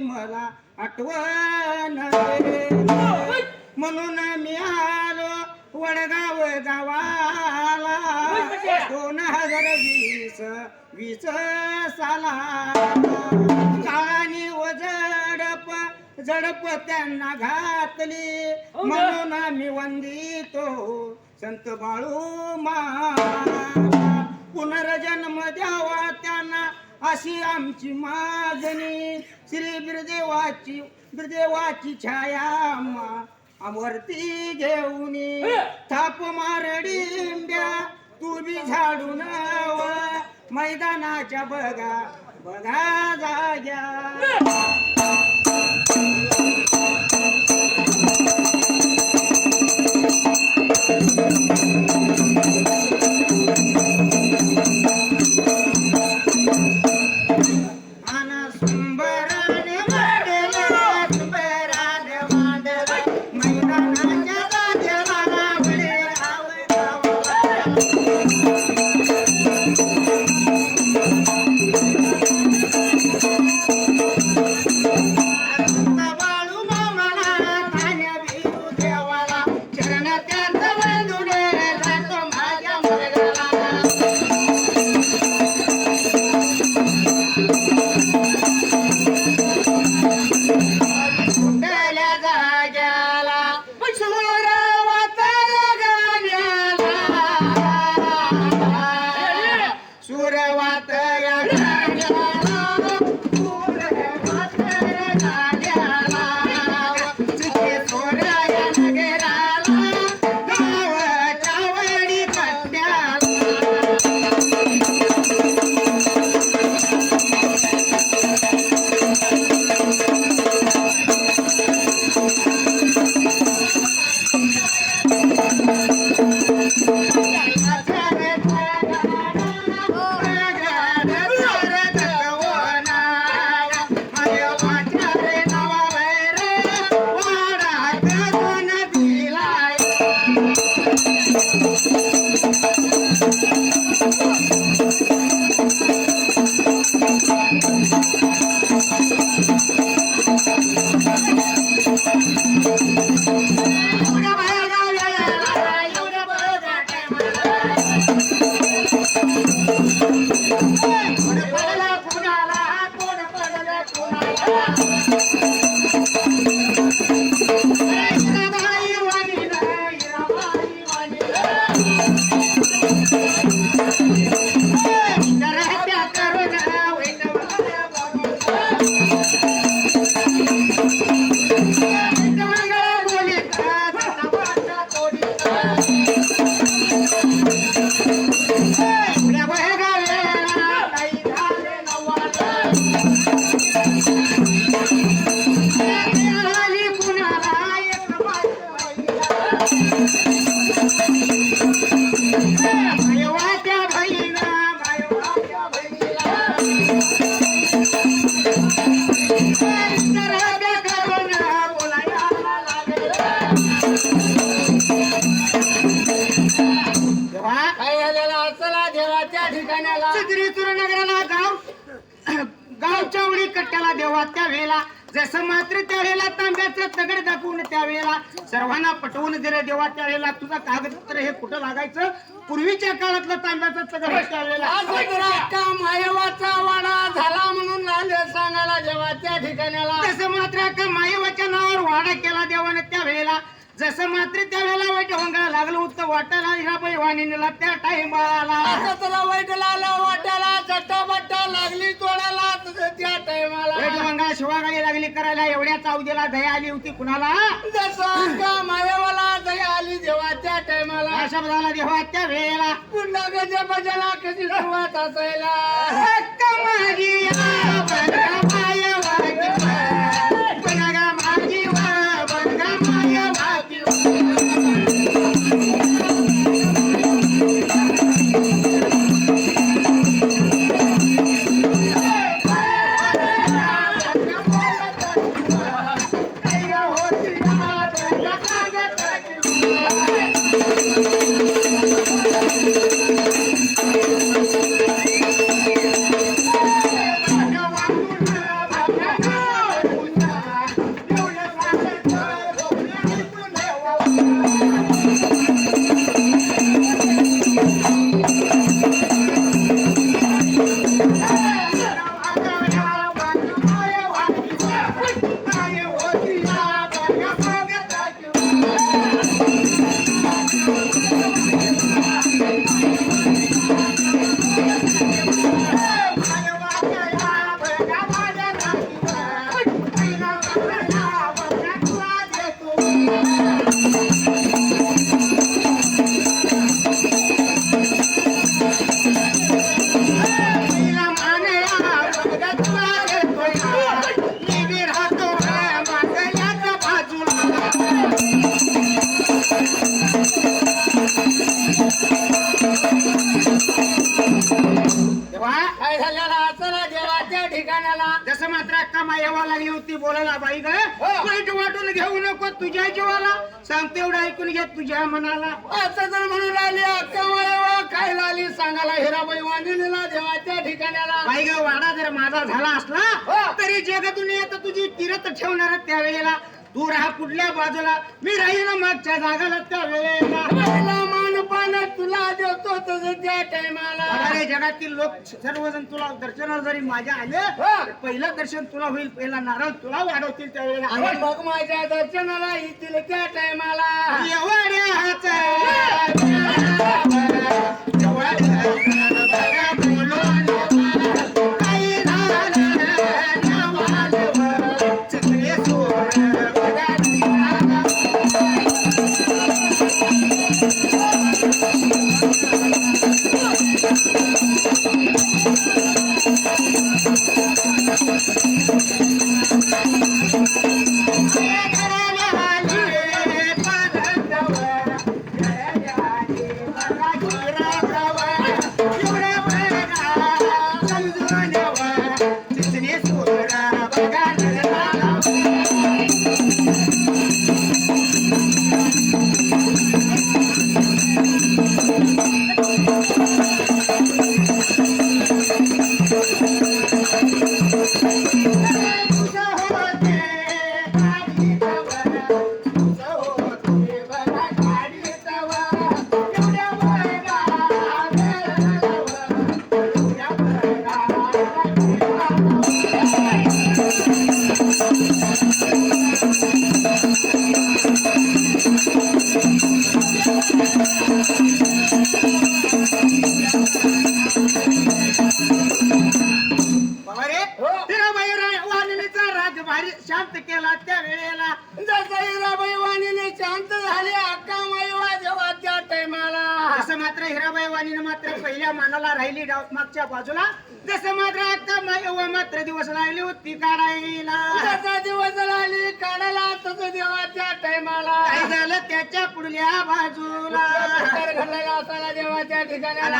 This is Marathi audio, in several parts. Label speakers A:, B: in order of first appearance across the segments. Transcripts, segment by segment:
A: मला आठवण म्हणून मी आलो वडगाव गावाला. दोन हजार वीस वीस साला. काळाने व जडप जडप त्यांना घातली. म्हणून आम्ही वंदितो संत बाळू मा पुनर्जन्म द्यावा त्यांना. अशी आमची मागणी. श्री बिरदेवाची बिरदेवाची छाया आमवरती घेऊन थाप मारडिंब्या तू बी झाडून मैदानाच्या बघा बघा जाग्या. Thank you. कट्ट्याला देवा त्या वेळेला जसं मात्र त्यावेळेला तांब्याचं दगड दाखवून त्यावेळेला. सर्वांना पटवून दिलं देवा त्यावेळेला. तुझं कागदपत्र हे कुठं लागायचं? पूर्वीच्या काळातलं तांब्याचं दगड हे त्यावेळेला.
B: मायवाचा वाडा झाला म्हणून आले सांगायला देवाच्या ठिकाणाला
A: जसं मात्र का मायवाच्या नावावर वाडा केला देवाने त्या वेळेला जसं मात्र त्यावेळेला वाईट वंगाला लागलं होतं वाटायला हिराबाई वाणीला त्या टाइमाला
B: आता तुला वाईट लागलं वाट्याला चट्टा बट्टा लागली तोडाला तुझं त्या
A: वाईट
B: टायमाला
A: वंगाला शिवागाळी लागली करायला एवढ्या चावदीला दया आली होती कुणाला?
B: जसं का मायावाला दया आली देवाच्या टायमाला
A: अशा बघायला देवा त्या वेळेला.
B: पुन्हा गजबजाला कधी सुरुवात असायला?
A: हक्क माझी बोलायला बाई ग.
B: हो.
A: वाईट वाटून घेऊ नको तुझ्या जीवाला. सांगते एवढं ऐकून घे तुझ्या मनाला.
B: आता जर म्हणून राहिली अक्का काय लागली सांगायला हिराबाई वाणिनीला देवाच्या ठिकाणाला
A: बाई ग वाडा जर माझा झाला असला
B: हो.
A: तरी जगातून येत तुझी किरत ठेवणार त्यावेळेला. तू राहा पुढल्या बाजूला. मी राहील मागच्या जागाला त्या वेळेला
B: पहिला मान पान तुला देतो तसं त्या टायमाला.
A: अरे जगातील लोक सर्वजण तुला दर्शनाला जरी माझ्या आले
B: हो.
A: तर पहिलं दर्शन तुला होईल पहिला नारळ तुला वाढवतील त्यावेळेला.
B: अरे बघ माझ्या दर्शनाला येतील त्या टायमाला.
A: एवढ्याच मात्र हिराबाई वाणीनं मात्र पहिल्या मानाला राहिली मागच्या बाजूला जसं मात्र आता मात्र दिवस राहिली होती काढायला
B: जसा दिवस लागली काढायला तसं देवाच्या टायमाला
A: काय झालं त्याच्या पुढल्या बाजूला
B: घडलेला असायला देवाच्या ठिकाणाला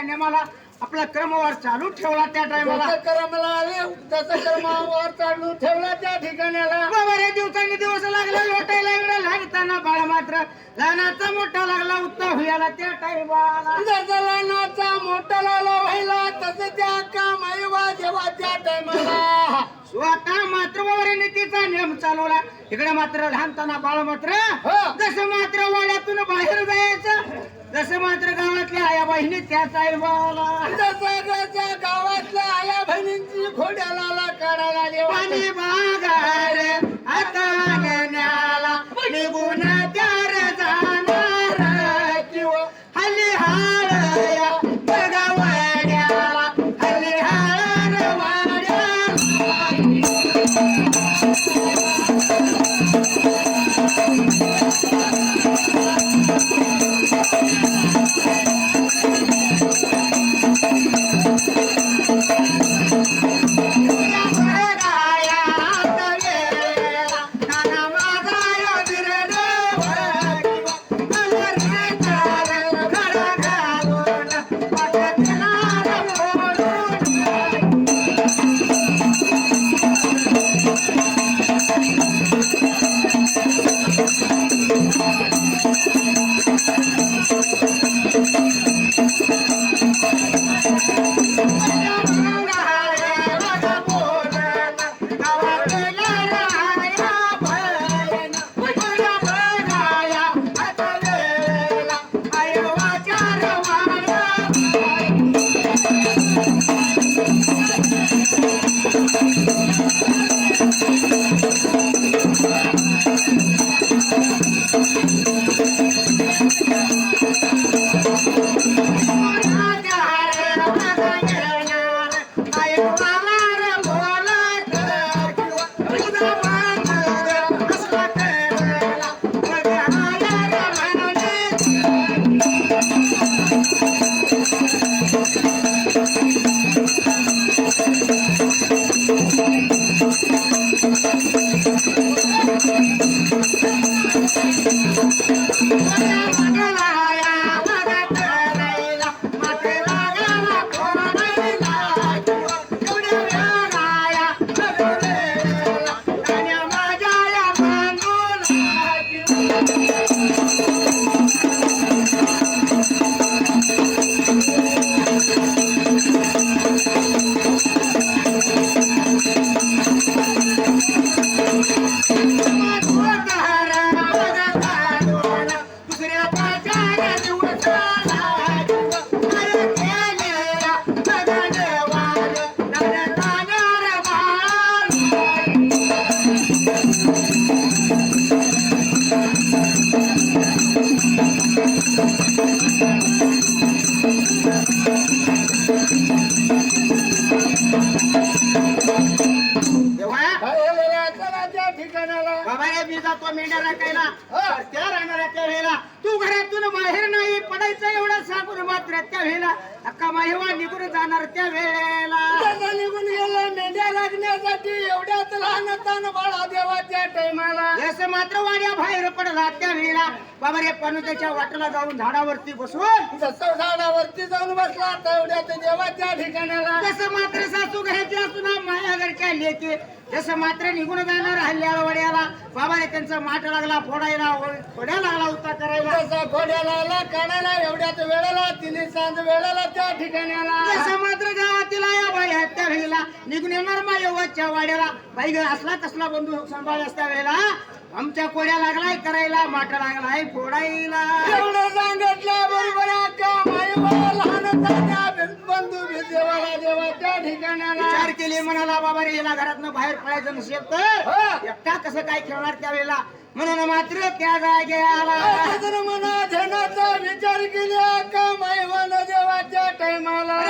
A: काढायला तिच्या नेमाला आपला क्रमवार चालू ठेवला त्या टायमाला
B: कर्माला आले तसं कर्मावर चालू ठेवला त्या ठिकाणाला.
A: दिवसांनी दिवस लागला लोटायला इकडे लहानताना बाळ मात्र लहानाचा मोठा लागला उत्तर हुयाला त्या टायमाला
B: जसं लहानाचा मोठा लाला व्हायला तसं त्या काम आईवा जेव्हा त्या टायमाला
A: स्वतः मात्र वावराने तिचा नियम चालवला. इकडे मात्र लहानताना बाळ मात्र
B: हो.
A: जसं मात्र वाड्यातून बाहेर जायचं जसं मात्र गावातल्या आया बहिणी त्याच आई बाळाला.
B: जसं जसं गावातल्या आया बहिणींची खोड्याला काढायला जेव्हा
A: पाणी बागार मेंढ्या राखायला. त्या राहणाऱ्या त्या वेळेला तू घरातून बाहेर नाही पडायचं एवढं त्या वेळेला अक्का माहिवा निघून जाणार त्या वेळेला
B: निघून गेलं मेंढ्या लागण्यासाठी एवढ्याच लहान तान बाळा देवाच्या टायमाला.
A: जसं मात्र वाड्या बाहेर पडला त्या वेळेला बाबा रे पण त्याच्या वाटेला जाऊन झाडावरती बसून.
B: जसं झाडावरती जाऊन बसला तेवढ्यात देवाच्या ठिकाणाला.
A: जसं मात्र सासू घराची असून माया घरच्या लेके. जसं मात्र निघून जाणार हल्ल्याला वड्याला. बाबा रे त्यांचा माठ लागला फोडायला फोड्या लागला होता करायला.
B: जसं घोड्याला आला काढायला एवढ्याच वेळेला तिने वेळेला त्या
A: जसं मात्र गावातील आया बाई आहेत त्या वेळेला निघून येणार मायवाच्या वाड्याला. बाई ग असला कसला बंधू सांभाळ असत्या वेळेला. आमच्या कोड्या लागलाय करायला माठ लागलाय फोडायला.
B: एवढं सांगितलं बरोबर का लहान बंधू देवाला देवाच्या ठिकाणाला.
A: विचार केले म्हणाला बाबा रे याला घरातनं बाहेर पडायचं नसेल तर.
B: हा.
A: एकटा कसं काय खेळणार त्यावेळेला म्हणून मात्र त्या जागेला
B: तर मना ध्यानाचा विचार केला का माईवान देवाच्या टायमाला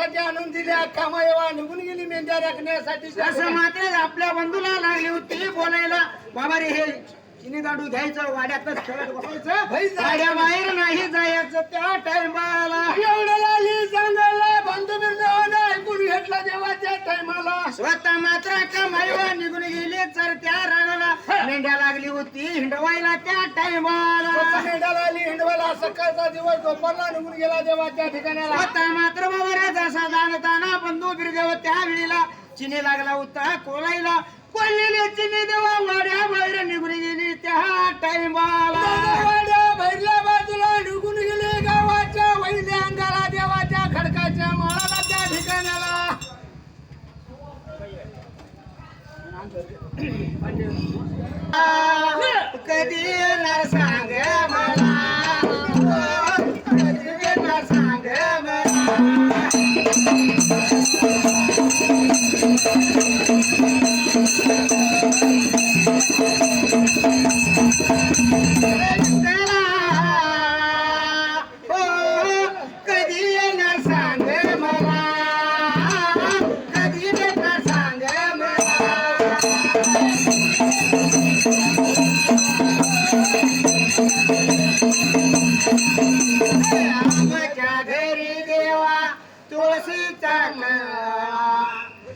B: करण्यासाठी आणून दिल्या कामायवा निघून गेली मेंढ्या राखण्यासाठी.
A: असं मात्र आपल्या बंधूला लागली होती बोलायला बाबा रे हे चिनी दांडू घ्यायचं वाड्यातच खेळत बसायचं. वाड्या बाहेर नाही जायचं त्या टायमाला
B: एवढं बंधू बिरदेवाने घेतला देवाच्या टायमाला.
A: स्वतः मात्र कमाईवा निघून गेले तर त्या राणाला मेंढ्या लागली होती हिंडवायला त्या टायमाला.
B: मेंढ्याला आली हिंडवायला सकाळचा दिवस दुपारला निघून गेला देवाच्या ठिकाणाला.
A: स्वतः मात्र बाबा जसा जाणताना बंधू बिरदेव त्या वेळेला चिनी लागला होता कोलायला कोल्लेले चिनी देवा वाड्या बाहेर निघून गेली त्या टायमाला.
B: वाड्या भरल्या बाजूला निघून गेले.
A: कधी येणार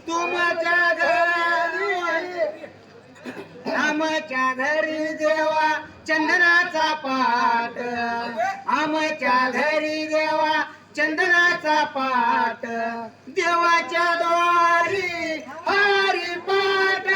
A: तुमच्या घरी. आमच्या घरी देवा चंदनाचा पाठ. आमच्या घरी देवा चंदनाचा पाठ. देवाच्या द्वारी हरी पाठ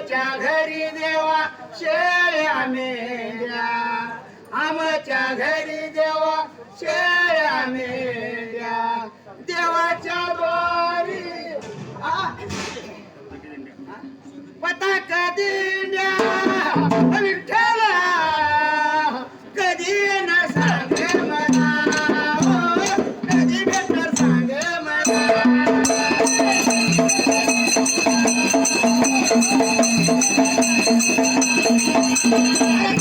A: आमच्या घरी देवा शेळ्या मेल्या आमच्या घरी देवा शेळ्या मेल्या देवाच्या बोरी पता कधी विठ्ठला Thank you.